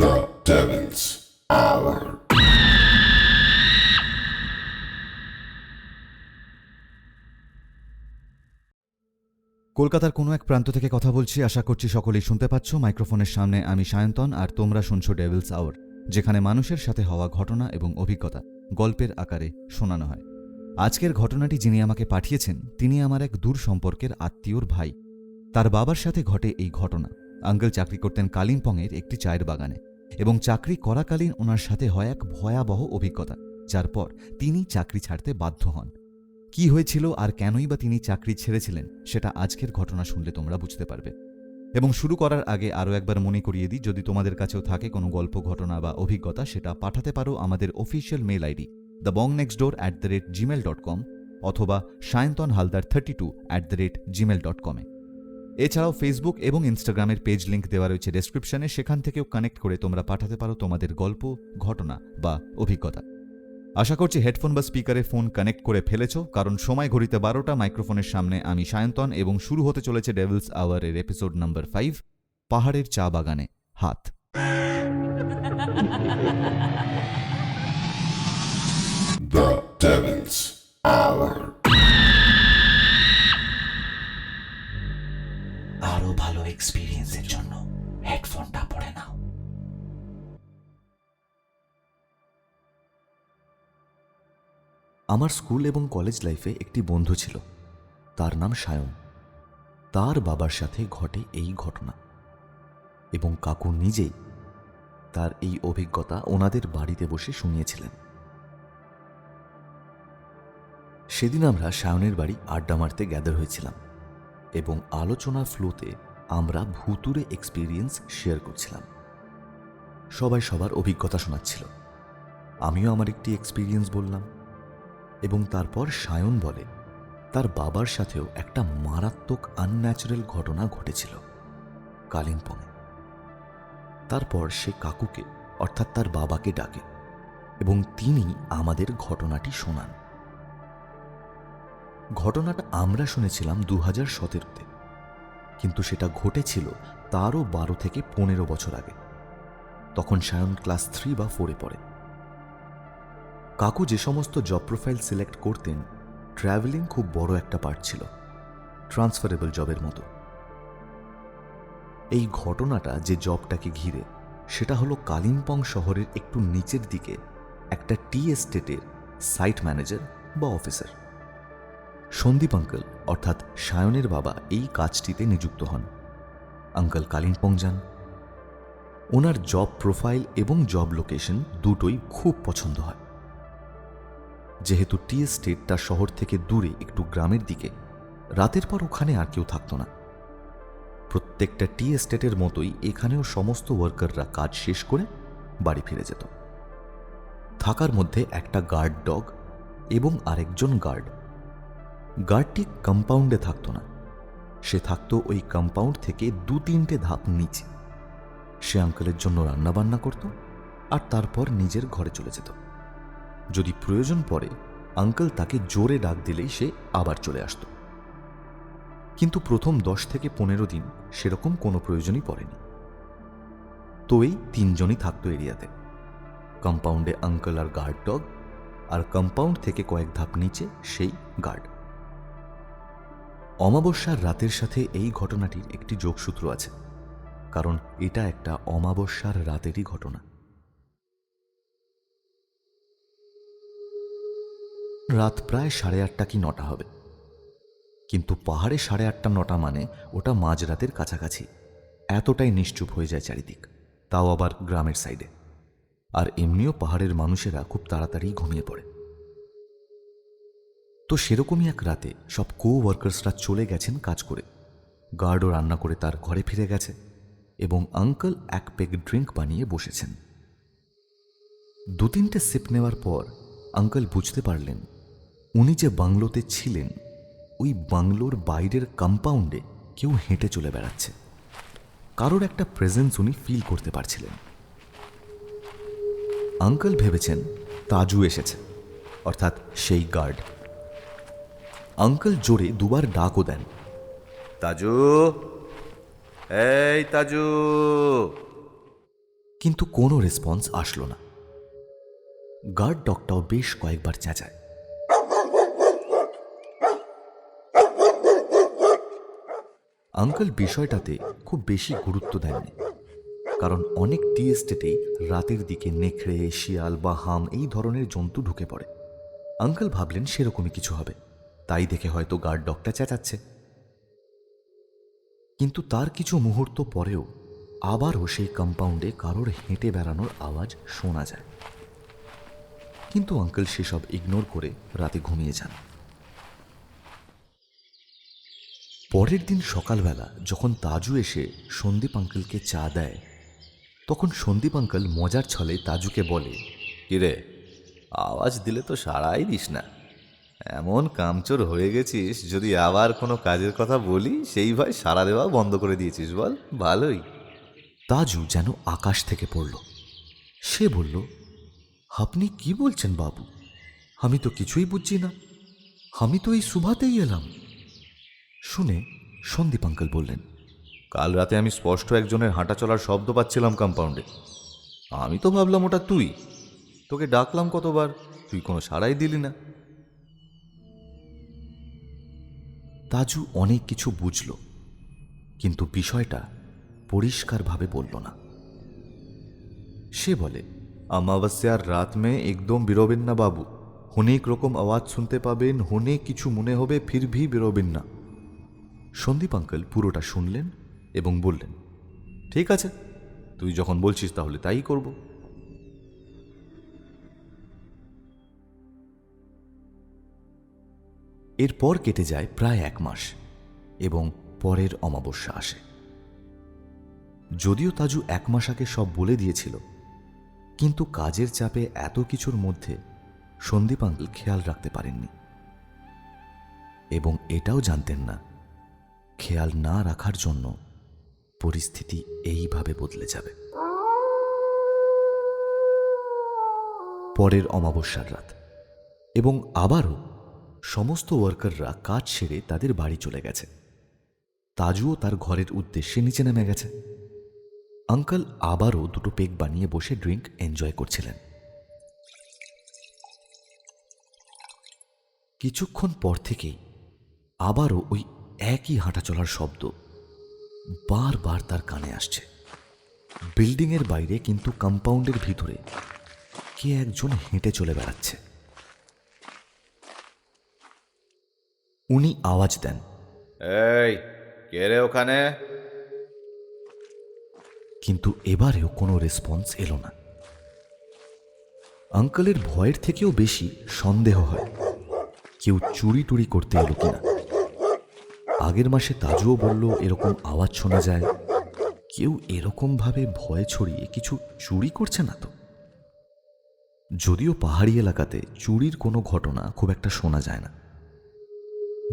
The Devil's Hour. কলকাতার কোনো এক প্রান্ত থেকে কথা বলছি। আশা করছি সকলেই শুনতে পাচ্ছ। মাইক্রোফোনের সামনে আমি সায়ন্তন, আর তোমরা শুনছো ডেভিলস আওয়ার যেখানে মানুষের সাথে হওয়া ঘটনা এবং অভিজ্ঞতা গল্পের আকারে শোনানো হয়। আজকের ঘটনাটি যিনি আমাকে পাঠিয়েছেন, তিনি আমার এক দূর সম্পর্কের আত্মীয়র ভাই। তার বাবার সাথে ঘটে এই ঘটনা। আঙ্কেল চাকরি করতেন কালিম্পংয়ের একটি চায়ের বাগানে এবং চাকরি করাকালীন ওনার সাথে হয় এক ভয়াবহ অভিজ্ঞতা, যার পর তিনি চাকরি ছাড়তে বাধ্য হন। কি হয়েছিল আর কেনই বা তিনি চাকরি ছেড়েছিলেন, সেটা আজকের ঘটনা শুনলে তোমরা বুঝতে পারবে। এবং শুরু করার আগে আরও একবার মনে করিয়ে দিই, যদি তোমাদের কাছেও থাকে কোনো গল্প, ঘটনা বা অভিজ্ঞতা, সেটা পাঠাতে পারো আমাদের official mail ID the Bong next door at the rate Gmail dot com অথবা Sayantan Haldar thirty two at the rate Gmail dot কমে এছাড়াও ফেসবুক এবং ইনস্টাগ্রামের পেজ লিঙ্ক দেওয়া রয়েছে ডেসক্রিপশনে সেখান থেকেও কানেক্ট করে তোমরা পাঠাতে পারো তোমাদের গল্প, ঘটনা বা অভিজ্ঞতা। আশা করছি হেডফোন বা স্পিকারে ফোন কানেক্ট করে ফেলেছ, কারণ সময় ঘড়িতে বারোটা মাইক্রোফোনের সামনে আমি সায়ন্তন এবং শুরু হতে চলেছে ডেভিলস আওয়ারের এপিসোড নাম্বার ফাইভ পাহাড়ের চা বাগানে, হাত। The Devil's Hour. এক্সপিরিয়েন্সের জন্য হেডফোনটা পরে নাও। আমার স্কুল এবং কলেজ লাইফে একটি বন্ধু ছিল। তার নাম সায়ন। তার বাবার সাথে ঘটে এই ঘটনা। এবং কাকু নিজেই তার এই অভিজ্ঞতা ওনাদের বাড়িতে বসে শুনিয়েছিলেন। সেদিন আমরা সায়নের বাড়ি আড্ডা মারতে গ্যাদার হয়েছিলাম এবং আলোচনা ফ্লোতে আমরা ভুতুরে এক্সপিরিয়েন্স শেয়ার করছিলাম। সবাই সবার অভিজ্ঞতা শোনাচ্ছিল। আমিও আমার একটি এক্সপিরিয়েন্স বললাম। এবং তারপর সায়ন বলে, তার বাবার সাথেও একটা মারাত্মক আনন্যাচারাল ঘটনা ঘটেছিল কালিম্পংয়ে। তারপর সে কাকুকে, অর্থাৎ তার বাবাকে ডাকে এবং তিনি আমাদের ঘটনাটি শোনান। ঘটনাটা আমরা শুনেছিলাম দু হাজার সতেরোতে। কিন্তু সেটা ঘটেছিল তারও বারো থেকে পনেরো বছর আগে। তখন সায়ন ক্লাস থ্রি বা ফোরে পড়ে। কাকু যে সমস্ত জব প্রোফাইল সিলেক্ট করতেন ট্রাভেলিং খুব বড় একটা পার্ট ছিল, ট্রান্সফারেবল জবের মতো। এই ঘটনাটা যে জবটাকে ঘিরে, সেটা হলো কালিম্পং শহরের একটু নিচের দিকে একটা টি এস্টেটের সাইট ম্যানেজার বা অফিসার। সন্দীপ আঙ্কেল, অর্থাৎ সায়নের বাবা, এই কাজটিতে নিযুক্ত হন। আঙ্কেল কালিম্পং যান। ওনার জব প্রোফাইল এবং জব লোকেশন দুটোই খুব পছন্দ হয়। যেহেতু টি এস্টেট তার শহর থেকে দূরে, একটু গ্রামের দিকে, রাতের পর ওখানে আর কেউ থাকতো না। প্রত্যেকটা টি এস্টেটের মতোই এখানেও সমস্ত ওয়ার্কাররা কাজ শেষ করে বাড়ি ফিরে যেত। থাকার মধ্যে একটা গার্ড ডগ এবং আরেকজন গার্ড গার্ডটি কম্পাউন্ডে থাকতো না। সে থাকতো ওই কম্পাউন্ড থেকে দু তিনটে ধাপ নিচে। সে আঙ্কেলের জন্য রান্নাবান্না করত আর তারপর নিজের ঘরে চলে যেত। যদি প্রয়োজন পড়ে আঙ্কেল তাকে জোরে ডাক দিলেই সে আবার চলে আসত। কিন্তু প্রথম দশ থেকে পনেরো দিন সেরকম কোনো প্রয়োজনই পড়েনি। তো এই তিনজনই থাকতো এরিয়াতে। কম্পাউন্ডে আঙ্কেল আর গার্ড ডগ আর কম্পাউন্ড থেকে কয়েক ধাপ নিচে সেই গার্ড অমাবস্যার রাতের সাথে এই ঘটনাটির একটি যোগসূত্র আছে, কারণ এটা একটা অমাবস্যার রাতেরই ঘটনা। রাত প্রায় সাড়ে আটটা কি নটা হবে। কিন্তু পাহাড়ে সাড়ে আটটা নটা মানে ওটা মাঝরাতের কাছাকাছি। এতটাই নিশ্চুপ হয়ে যায় চারিদিক, তাও আবার গ্রামের সাইডে। আর এমনিও পাহাড়ের মানুষেরা খুব তাড়াতাড়ি ঘুমিয়ে পড়ে। তো সেরকমই এক রাতে সব কো ওয়ার্কার্সরা চলে গেছেন কাজ করে। গার্ডও রান্না করে তার ঘরে ফিরে গেছে এবং আঙ্কল এক পেগ ড্রিঙ্ক বানিয়ে বসেছেন। দু তিনটে সিপ নেওয়ার পর আঙ্কেল বুঝতে পারলেন, উনি যে বাংলোতে ছিলেন, ওই বাংলোর বাইরের কম্পাউন্ডে কেউ হেঁটে চলে বেড়াচ্ছে। কারোর একটা প্রেজেন্স উনি ফিল করতে পারছিলেন। আঙ্কেল ভেবেছেন তাজু এসেছে, অর্থাৎ সেই গার্ড। আঙ্কেল জোরে দুবার ডাকও দেন। তাজু! এই তাজু! কিন্তু কোনো রেসপন্স আসলো না। গার্ড ডগটাও বেশ কয়েকবার চেঁচায়। আঙ্কেল বিষয়টাতে খুব বেশি গুরুত্ব দেননি। কারণ অনেক টি এস্টেটেই রাতের দিকে নেকড়ে শিয়াল বা হাম এই ধরনের জন্তু ঢুকে পড়ে। আঙ্কেল ভাবলেন সেরকমই কিছু হবে। তাই দেখে হয়তো গার্ড ডগটা চেঁচাচ্ছে। কিন্তু তার কিছু মুহূর্ত পরেও আবারও সেই কম্পাউন্ডে কারোর হেঁটে বেড়ানোর আওয়াজ শোনা যায়। কিন্তু আঙ্কেল সেসব ইগনোর করে রাতে ঘুমিয়ে যান। পরের দিন সকালবেলা যখন তাজু এসে সন্দীপ আঙ্কেলকে চা দেয়, তখন সন্দীপ আঙ্কেল মজার ছলে তাজুকে বলে, কিরে, আওয়াজ দিলে তো সাড়াই দিস না। এমন কামচোর হয়ে গেছিস যদি আবার কোনো কাজের কথা বলি সেই ভয় সাড়া দেওয়া বন্ধ করে দিয়েছিস বল। ভালোই। তাজু যেন আকাশ থেকে পড়ল। সে বলল আপনি কি বলছেন বাবু? আমি তো কিছুই বুঝছি না। আমি তো এই সুভাতেই এলাম। শুনে সন্দীপ আঙ্কেল বললেন কাল রাতে আমি স্পষ্ট একজনের হাঁটা চলার শব্দ পাচ্ছিলাম কম্পাউন্ডে আমি তো ভাবলাম ওটা তুই। তোকে ডাকলাম কতবার তুই কোনো সাড়াই দিলি না। তাজু অনেক কিছু বুঝল, কিন্তু বিষয়টা পরিষ্কারভাবে বলল না। সে বলে অমাবস্যার রাত মে একদম বেরোবেন না বাবু। অনেক রকম আওয়াজ শুনতে পাবেন হনে কিছু মনে হবে, ফির ভি বেরোবেন না সন্দীপ আঙ্কেল পুরোটা শুনলেন এবং বললেন, ঠিক আছে, তুই যখন বলছিস তাহলে তাই করব। এরপর কেটে যায় প্রায় এক মাস এবং পরের অমাবস্যা আসে। যদিও তাজু এক মাস আগে সব বলে দিয়েছিল, কিন্তু কাজের চাপে এত কিছুর মধ্যে সন্দীপ আঙ্কেল খেয়াল রাখতে পারেননি। এবং এটাও জানতেন না, খেয়াল না রাখার জন্য পরিস্থিতি এইভাবে বদলে যাবে। পরের অমাবস্যার রাত এবং আবারও সমস্ত ওয়ার্কাররা কাজ সেরে তাদের বাড়ি চলে গেছে। তাজুও তার ঘরের উদ্দেশ্যে নিচে নেমে গেছে। আঙ্কাল আবারও দুটো পেক বানিয়ে বসে ড্রিঙ্ক এনজয় করছিলেন। কিছুক্ষণ পর থেকেই আবারও ওই একই হাঁটা চলার শব্দ বারবার তার কানে আসছে। বিল্ডিংয়ের বাইরে কিন্তু কম্পাউন্ডের ভিতরে কে একজন হেঁটে চলে বেড়াচ্ছে। উনি আওয়াজ দেন। এই কে রে ওখানে? কিন্তু এবারেও কোনো রেসপন্স এলো না। আঙ্কেলের ভয়ের থেকেও বেশি সন্দেহ হয় কেউ চুরি টুরি করতে এলো কিনা। আগের মাসে তাজুও বলল এরকম আওয়াজ শোনা যায়। কেউ এরকমভাবে ভয় ছড়িয়ে কিছু চুরি করছে না তো? যদিও পাহাড়ি এলাকাতে চুরির কোনো ঘটনা খুব একটা শোনা যায় না।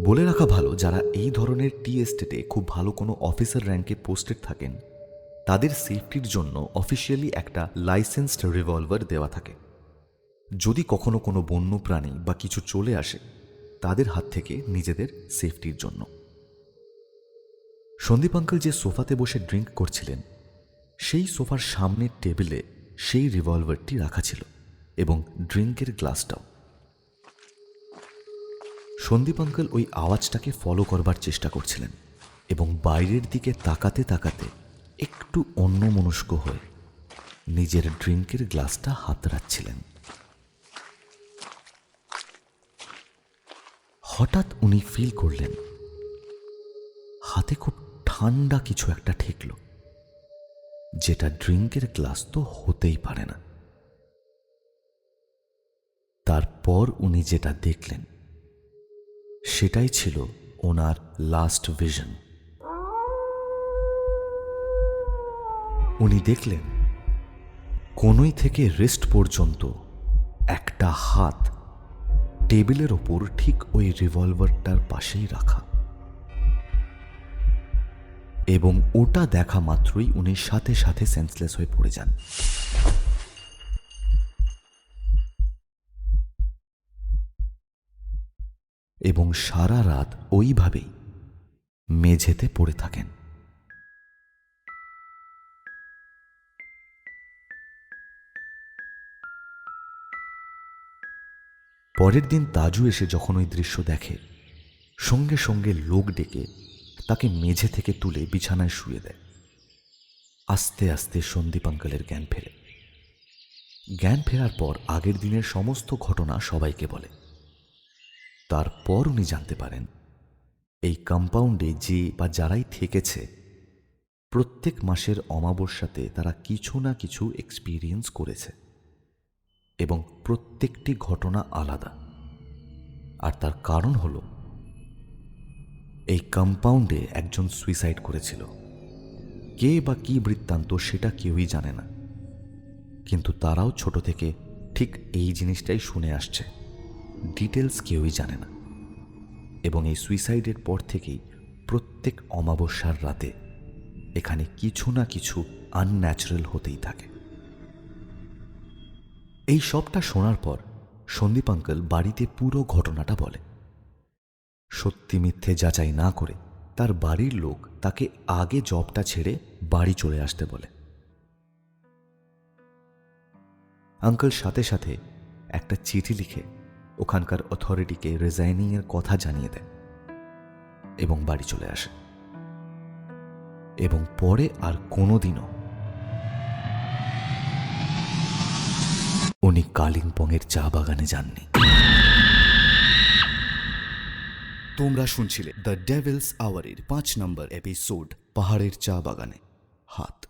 বলে রাখা ভালো, যারা এই ধরনের টি এস্টেটে খুব ভালো কোনো অফিসার র্যাঙ্কে পোস্টেড থাকেন, তাদের সেফটির জন্য অফিসিয়ালি একটা লাইসেন্সড রিভলভার দেওয়া থাকে। যদি কখনো কোনো বন্য প্রাণী বা কিছু চলে আসে, তাদের হাত থেকে নিজেদের সেফটির জন্য। সন্দীপ আঙ্কেল যে সোফাতে বসে ড্রিঙ্ক করছিলেন, সেই সোফার সামনের টেবিলে সেই রিভলভারটি রাখা ছিল এবং ড্রিঙ্কের গ্লাসটাও। সন্দীপ আঙ্কেল ওই আওয়াজটাকে ফলো করবার চেষ্টা করছিলেন এবং বাইরের দিকে তাকাতে তাকাতে একটু অন্যমনস্ক হয়ে নিজের ড্রিঙ্কের গ্লাসটা হাতড়াচ্ছিলেন হঠাৎ উনি ফিল করলেন, হাতে খুব ঠান্ডা কিছু একটা ঠেকল, যেটা ড্রিঙ্কের গ্লাস তো হতেই পারে না। তারপর উনি যেটা দেখলেন সেটাই ছিল ওনার লাস্ট ভিশন উনি দেখলেন, কোনই থেকে রেস্ট পর্যন্ত একটা হাত টেবিলের ওপর ঠিক ওই রিভলভারটার পাশেই রাখা। এবং ওটা দেখা মাত্রই উনি সাথে সাথে সেন্সলেস হয়ে পড়ে যান। এবং সারা রাত ওইভাবেই মেঝেতে পড়ে থাকেন। পরের দিন তাজু এসে যখন ওই দৃশ্য দেখে, সঙ্গে সঙ্গে লোক ডেকে তাকে মেঝে থেকে তুলে বিছানায় শুয়ে দেয়। আস্তে আস্তে সন্দীপাঙ্কালের জ্ঞান ফেরে। জ্ঞান ফেরার পর আগের দিনের সমস্ত ঘটনা সবাইকে বলে। তারপর উনি জানতে পারেন, এই কম্পাউন্ডে যে বা যারাই থেকেছে, প্রত্যেক মাসের অমাবস্যাতে তারা কিছু না কিছু এক্সপিরিয়েন্স করেছে এবং প্রত্যেকটি ঘটনা আলাদা। আর তার কারণ হল, এই কম্পাউন্ডে একজন সুইসাইড করেছিল। কে বা কি বৃত্তান্ত সেটা কেউই জানে না। কিন্তু তারাও ছোট থেকে ঠিক এই জিনিসটাই শুনে আসছে। ডিটেলস কেউই জানে না। এবং এই সুইসাইডের পর থেকেই প্রত্যেক অমাবস্যার রাতে এখানে কিছু না কিছু আনন্যাচারাল হতেই থাকে। এই সবটা শোনার পর সন্দীপ আঙ্কেল বাড়িতে পুরো ঘটনাটা বলে। সত্যি মিথ্যে যাচাই না করে তার বাড়ির লোক তাকে আগে জবটা ছেড়ে বাড়ি চলে আসতে বলে। আঙ্কেল সাথে সাথে একটা চিঠি লিখে ওখানকার অথরিটিকে রিজাইনিংয়ের কথা জানিয়ে দেয় এবং বাড়ি চলে আসে। এবং পরে আর কোনোদিনও উনি কালিম্পংয়ের চা বাগানে যাননি। তোমরা শুনছিলে দ্য ডেভিলস আওয়ারের পাঁচ নম্বর এপিসোড পাহাড়ের চা বাগানে, হাত।